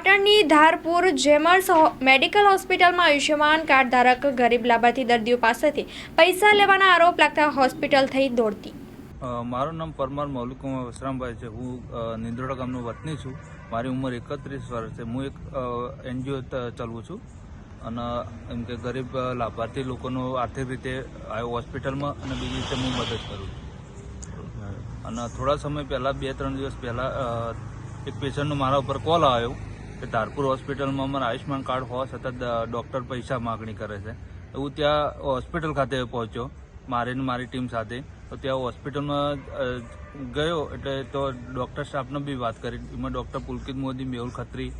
પાટણની ધારપુર જેમર્સ મેડિકલ હોસ્પિટલમાં આયુષ્યમાન કાર્ડ ધારક ગરીબ લાભાર્થી દર્દીઓ પાસેથી પૈસા લેવાના આરોપ લાગતા હોસ્પિટલ થઈ દોડતી. મારું નામ પરમાર મૌલિકુમાર વસરામભાઈ છે. હું નિંદ્રોડા ગામનો વતની છું. મારી ઉંમર એકત્રીસ વર્ષ છે. હું એક એનજીઓ ચલાવું છું. અને એમ કે ગરીબ લાભાર્થી લોકોનો આર્થિક રીતે આવ્યો હોસ્પિટલમાં અને બીજી રીતે હું મદદ કરું છું. અને થોડા સમય પહેલાં બે ત્રણ દિવસ પહેલાં એક પેશન્ટનો મારા ઉપર કોલ આવ્યો. કે ધારપુર હોસ્પિટલમાં અમારા આયુષ્યમાન કાર્ડ હોવા છતાં ડૉક્ટર પૈસા માગણી કરે છે. હું ત્યાં હોસ્પિટલ ખાતે પહોંચ્યો, મારે ને મારી ટીમ સાથે. તો ત્યાં હોસ્પિટલમાં ગયો એટલે તો ડૉક્ટર સ્ટાફને બી વાત કરી. એમાં ડૉક્ટર પુલકિત મોદી, મેહુલ ખત્રી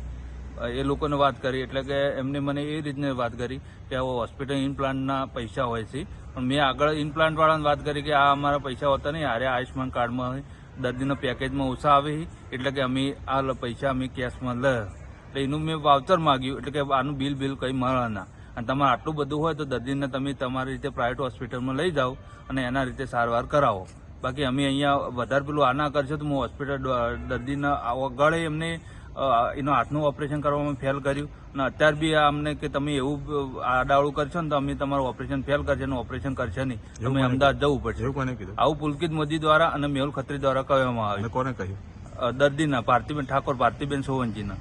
એ લોકોને વાત કરી. એટલે કે એમને મને એ રીતને વાત કરી કે આ હોસ્પિટલ ઇમ્પ્લાન્ટના પૈસા હોય છે. પણ મેં આગળ ઇમ્પ્લાન્ટવાળાને વાત કરી કે આ અમારા પૈસા હોતા નહીં. આરે આયુષ્યમાન કાર્ડમાં. દર્દીના પેકેજમાં ઓછા આવે એટલે કે અમે આ પૈસા અમે કેશમાં લે એટલે એનું મેં વાવચર માગ્યું એટલે કે આનું બિલ બિલ કંઈ મળવાના અને તમારે આટલું બધું હોય તો દર્દીને તમે તમારી રીતે પ્રાઇવેટ હોસ્પિટલમાં લઈ જાઓ અને એના રીતે સારવાર કરાવો. બાકી અમે અહીંયા વધારે પેલું આના કરશો તો હું હોસ્પિટલ દર્દીને આગળ એમને એનું હાથનું ઓપરેશન કરવામાં ફેલ કર્યું. અને અત્યાર બી આ અમને કે તમે એવું આડાવડું કરશો ને તો અમે તમારું ઓપરેશન ફેલ કરશે અને ઓપરેશન કરશે નહીં. તમે અમદાવાદ જવું પડશે. આવું પુલકિત મોદી દ્વારા અને મેહુલ ખત્રી દ્વારા કહેવામાં આવ્યું કોને કહ્યું? દર્દીના ભારતીબેન ઠાકોર ભારતીબેન સોવંજીના.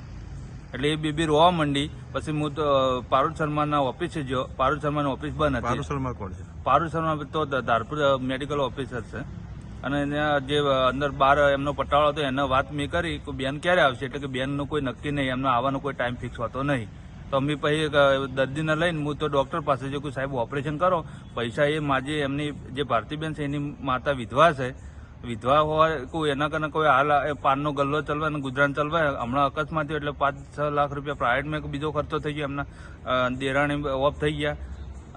એટલે એ બેબી રોવા માંડી. પછી હું તો પારુલ શર્માના ઓફિસે ગયો. પારુલ શર્માની ઓફિસ બંધ હતી. શર્મા કોણ છે? પારુલ શર્મા તો ધારપુર મેડિકલ ઓફિસર છે. અને એના જે અંદર બાર એમનો પટાળો હતો એને વાત મેં કરી કે બેન ક્યારે આવશે? એટલે કે બેનનું કોઈ નક્કી નહીં એમનો આવવાનો કોઈ ટાઈમ ફિક્સ હોતો નહીં. તો અમે પછી દર્દીને લઈને હું તો ડૉક્ટર પાસે જો કોઈ સાહેબ ઓપરેશન કરો. પૈસા એ માજી એમની જે ભારતીબેન છે એની માતા વિધવા છે. વિધવા હોય, કોઈ એના કારણે કોઈ હાલ પાનનો ગલ્લો ચલવાય અને ગુજરાન ચલવાય, હમણાં અકસ્માત થયો એટલે પાંચ છ લાખ રૂપિયા પ્રાઇવેટમાં બીજો ખર્ચો થઈ ગયો, એમના દેરાણી ઓફ થઈ ગયા.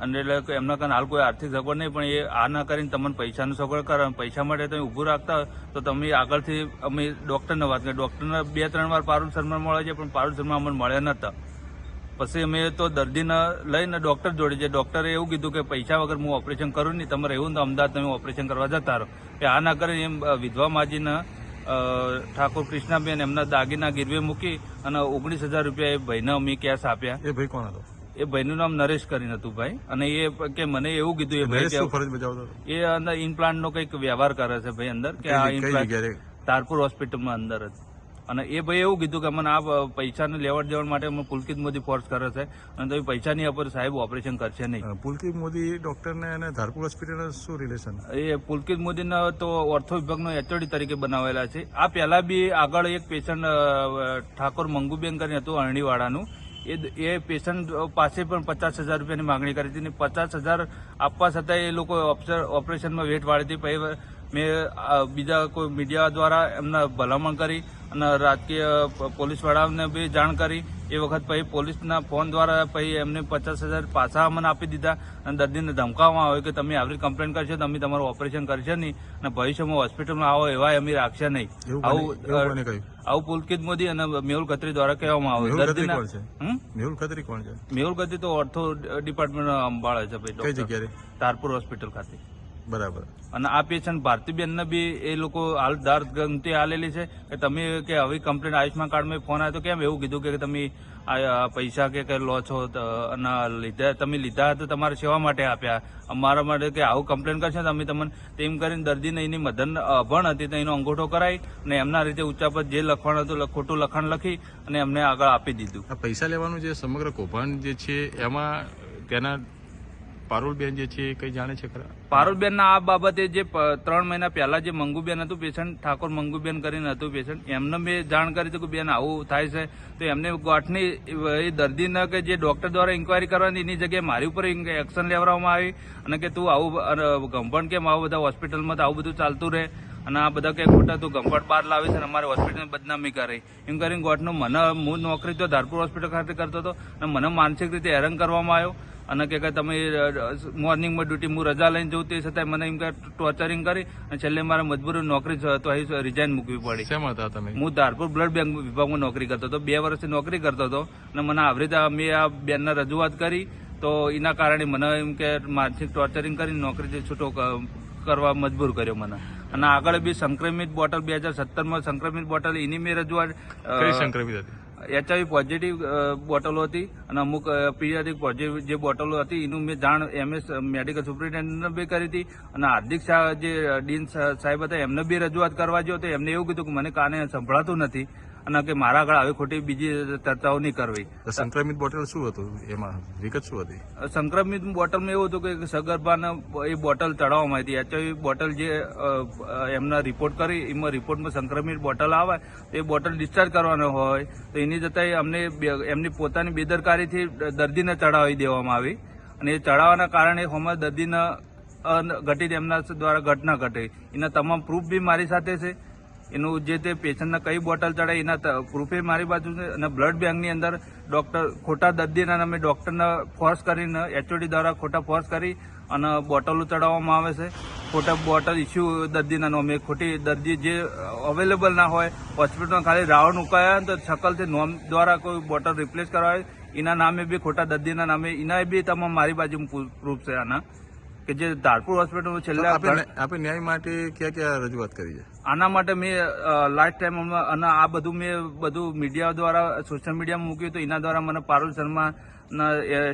અને એટલે એમના કારણે હાલ કોઈ આર્થિક સગવડ નહીં, પણ એ આ ના કરીને તમને પૈસાનું સગવડ કરે પૈસા માટે તમે ઊભું રાખતા હોય, તો તમે આગળથી અમે ડૉક્ટરને વાત કરીએ. ડૉક્ટરને બે ત્રણ વાર પારુલ શર્મા મળે છે, પણ પારુલ શર્મા અમને મળ્યા નહોતા પછી અમે તો દર્દીને લઈને ડૉક્ટર જોડે છે ડૉક્ટરે એવું કીધું કે પૈસા વગર હું ઓપરેશન કરું નહીં તમારે એવું તો અમદાવાદ તમે ઓપરેશન કરવા જતા રહો. કે આ ના કરે એમ વિધવા માજીને ઠાકોર કૃષ્ણાબેન એમના દાગીના ગીરવે મૂકી અને ઓગણીસ હજાર રૂપિયા એ ભાઈને અમે કેશ આપ્યા. એ ભાઈ કોણ હતો? એ ભાઈનું નામ નરેશ કરીને હતું ભાઈ. અને એ કે મને એવું કીધું એ ભાઈ એ અંદર ઇમ્પ્લાન્ટ નો કંઈક વ્યવહાર કરે છે ભાઈ અંદર કે આ ઇમ્પ્લાન્ટ તારપુર હોસ્પિટલમાં અંદર જ. અને એ ભાઈ એવું કીધું કે મને આ પૈસાને લેવડ દેવડ માટે મને પુલકિત મોદી ફોર્સ કરે છે અને તો એ પૈસાની ઉપર સાહેબ ઓપરેશન કરશે નહીં. પુલકિત મોદી ડોક્ટરને અને ધારપુર હોસ્પિટલને શું રિલેશન એ પુલકિત મોદીને તો ઓર્થો વિભાગનો એચઓડી તરીકે બનાવેલા છે. આ પહેલા બી આગળ એક પેશન્ટ ઠાકોર મંગુબેન કરીને હતું અરણીવાડાનું એ એ પેશન્ટ પાસે પણ પચાસ હજાર રૂપિયાની માંગણી કરી હતી અને પચાસ હજાર આપવા છતાં એ લોકો ઓપરેશનમાં વેટ વાળી હતી. પછી મેં બીજા કોઈ મીડિયા દ્વારા એમના ભલામણ કરી અને રાજકીય પ- પોલીસવાળાને બી જાણ કરી. એ વખત પછી પોલીસના ફોન દ્વારા પછી એમને પચાસ હજાર પાછા અમને આપી દીધા અને દર્દીને ધમકાવવામાં આવ્યો કે તમે આવી કમ્પ્લેન કરશો તો અમે તમારું ઓપરેશન કરશે નહીં અને ભવિષ્યમાં હોસ્પિટલમાં આવો એવા અમે રાખશે નહીં. આવું આવું પુલકિત મોદી અને મેહુલ ખત્રી દ્વારા કહેવામાં આવે. દર્દીના કોણ છે? હમ? મેહુલ ખત્રી કોણ છે? મેહુલ ખત્રી તો ઓર્થો ડિપાર્ટમેન્ટ સંભાળે છે ભાઈ તારપુર હોસ્પિટલ ખાતે. બરાબર. અને આ પેશન્ટ ભારતીબેનને બી એ લોકો હાલ દર ગમતી આલેલી છે કે તમે કે આવી કમ્પ્લેન આયુષ્માન કાર્ડમાં ફોન આવ્યો તો કેમ એવું કીધું કે તમે પૈસા કે કઈ લો છો અને લીધા તમે લીધા તો તમારા સેવા માટે આપ્યા. અમારા માટે કે આવું કમ્પ્લેન કરશે અમે તમને તેમ કરીને દર્દીને એની મદન અભણ હતી તો એનો અંગૂઠો કરાવી અને એમના રીતે પર જે લખવાનું હતું ખોટું લખાણ લખી અને એમને આગળ આપી દીધું. પૈસા લેવાનું જે સમગ્ર કૌભાંડ જે છે એમાં તેના પારુલબેન જે છે એ કઈ જાણે છે ખરા? પારુલબેનના આ બાબતે જે ત્રણ મહિના પહેલા જે મંગુબેન હતું, પેશન્ટ, ઠાકોર મંગુબેન કરીને હતું પેશન્ટ, એમને મેં જાણ કરી હતી કે બેન આવું થાય છે. તો એમને ગોઠની એ દર્દીને કે જે ડોક્ટર દ્વારા ઇન્કવાયરી કરવાની એની જગ્યાએ મારી ઉપર એક્શન લેવડાવવામાં આવી અને કે તું આવું ગંભણ કેમ આવું બધા હોસ્પિટલમાં તો આવું બધું ચાલતું રહે અને આ બધા કંઈ ખોટા તું ગંભટ બહાર લાવે છે અને અમારે હોસ્પિટલની બદનામી કરે. એમ કરીને ગોઠનો મને, હું નોકરી તો ધારપુર હોસ્પિટલ ખાતે કરતો હતો અને મને માનસિક રીતે હેરાન કરવામાં આવ્યો. અને કે તમે મોર્નિંગમાં ડ્યુટી હું રજા લઈને જઉં તે છતાં મને એમ કે ટોર્ચરિંગ કરી અને છેલ્લે મારે મજબૂરી નોકરી તો અહીં રિઝાઇન મૂકવી પડી. શેમ હતા તમે? હું ધારપુર બ્લડ બેંક વિભાગમાં નોકરી કરતો હતો બે વર્ષથી નોકરી કરતો હતો અને મને આવી રીતે મેં આ બેનને રજૂઆત કરી તો એના કારણે મને એમ કે માનસિક ટોર્ચરિંગ કરી નોકરીથી છૂટો કરવા મજબૂર કર્યો મને. અને આગળ બી સંક્રમિત બોટલ બે હજાર સત્તરમાં સંક્રમિત બોટલ એની મેં રજૂઆત સંક્રમિત હતી? એચઆઈવી પોઝિટિવ બોટલો હતી અને અમુક પીરિયાડિક પોઝિટિવ જે બોટલો હતી, એનું મેં જાણ એમએસ મેડિકલ સુપ્રિન્ટેન્ડન્ટને બી કરી હતી અને હાર્દિક શાહ જે ડીન સાહેબ હતા, એમને બી રજૂઆત કરવા જો તો એમને એવું કીધું કે મને કાને સંભળાતું નથી. અને કે મારા આગળ આવી ખોટી બીજી ચર્ચાઓ નહીં કરવી. સંક્રમિત બોટલ શું હતું? એમાં વિગત શું હતી? સંક્રમિત બોટલમાં એવું હતું કે સગર્ભાને એ બોટલ ચડાવવામાં હતી. એચઆઈવી બોટલ જે એમના રિપોર્ટ કરી એમાં રિપોર્ટમાં સંક્રમિત બોટલ આવે તો એ બોટલ ડિસ્ચાર્જ કરવાનો હોય તો એની જતાં અમને એમની પોતાની બેદરકારીથી દર્દીને ચડાવી દેવામાં આવી. અને એ ચડાવવાના કારણે હોમાં દર્દીને ઘટી એમના દ્વારા ઘટના ઘટે. એના તમામ પ્રૂફ બી મારી સાથે છે. એનું જે તે પેશન્ટને કઈ બોટલ ચડાય, એના પ્રૂફે મારી બાજુ છે. અને બ્લડ બેંકની અંદર ડોક્ટર ખોટા દર્દીના નામે ડોક્ટરને ફોર્સ કરીને એચઓડી દ્વારા ખોટા ફોર્સ કરી અને બોટલો ચડાવવામાં આવે છે. ખોટા બોટલ ઇસ્યુ દર્દીના નામે. ખોટી દર્દી જે અવેલેબલ ના હોય હોસ્પિટલમાં ખાલી રાવણ ઉકાયા તો છકલથી નોમ દ્વારા કોઈ બોટલ રિપ્લેસ કરાવે. એના નામે બી ખોટા દર્દીના નામે. એના બી તમામ મારી બાજુ પ્રૂફ છે આના. કે જે ધારપુર હોસ્પિટલ તો છેલ્લા આપણે આપે ન્યાય માટે ક્યાં ક્યાં રજૂઆત કરી છે? આના માટે મેં લાસ્ટ ટાઈમ અને આ બધું મેં બધું મીડિયા દ્વારા સોશિયલ મીડિયામાં મૂક્યું હતું એના દ્વારા મને પારુલ શર્મા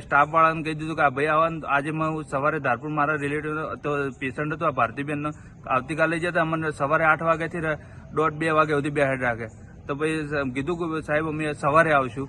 સ્ટાફ વાળાને કહી દીધું કે આ ભાઈ આવવાનું આજે હું સવારે ધારપુર મારા રિલેટિવ તો પેશન્ટ હતો આ ભારતીબેન આવતીકાલે જતા મને સવારે આઠ વાગ્યાથી દોઢ બે વાગ્યા સુધી બેહાડ રાખે. તો પછી કીધું કે સાહેબ અમે સવારે આવશું.